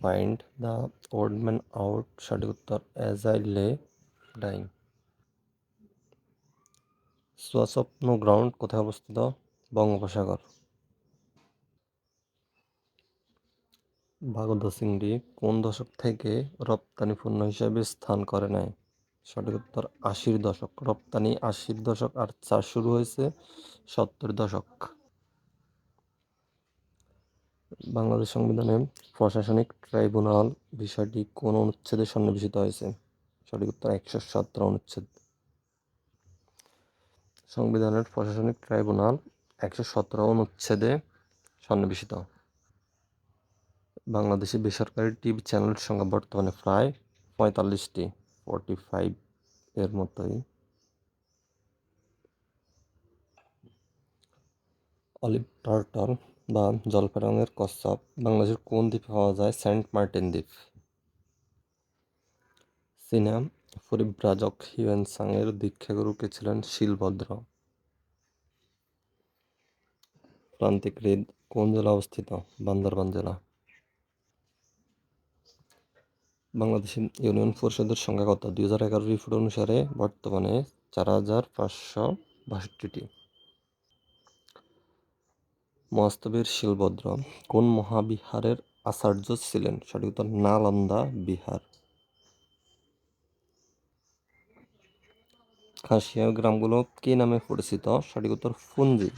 Find the old man out সঠিক উত্তর as I lay dying. সোয়াস্বপ্ন গ্রাউন্ড কোথায় অবস্থিত? বঙ্গোপসাগর। বাগদা চিংড়ি কোন দশক থেকে রপ্তানি পণ্য হিসেবে স্থান করে নেয় সঠিক উত্তর আশির দশক। রপ্তানি আশির দশক আর চাষ শুরু হয়েছে সত্তর দশক। বাংলাদেশ সংবিধানে প্রশাসনিক ট্রাইব্যুনাল বিষয়টি কোন অনুচ্ছেদে সন্নিবেশিত হয়েছে? সঠিক উত্তর একশো সতেরো অনুচ্ছেদ। সংবিধানের প্রশাসনিক ট্রাইব্যুনাল একশো সতেরো অনুচ্ছেদে সন্নিবেশিত। বাংলাদেশে বেসরকারি টিভি চ্যানেলের সংখ্যা বর্তমানে প্রায় পঁয়তাল্লিশটি, ফোরটি ফাইভ এর মতোই। অলিভ টার্টল বা জলপাই রঙের কচ্ছপ, বাংলাদেশের কোন দ্বীপে পাওয়া যায় সেন্ট মার্টিন দ্বীপ? চীনা পরিব্রাজক হিউয়েন সাংয়ের দীক্ষাগুরু কে ছিলেন শিলভদ্র? প্রান্তিক হৃদ কোন জেলা অবস্থিত? বান্দরবান জেলা। বাংলাদেশের ইউনিয়ন পরিষদের সংখ্যা কত? দুই হাজার এগারো রিপোর্ট অনুসারে বর্তমানে চার হাজার পাঁচশো বাষট্টিটি। মহাস্তবীর শিলভদ্র কোন মহাবিহারের আচার্য ছিলেন? সঠিক উত্তর, নালন্দা বিহার। খাসিয়া গ্রামগুলো কি নামে পরিচিত? সঠিক উত্তর, ফুঞ্জি।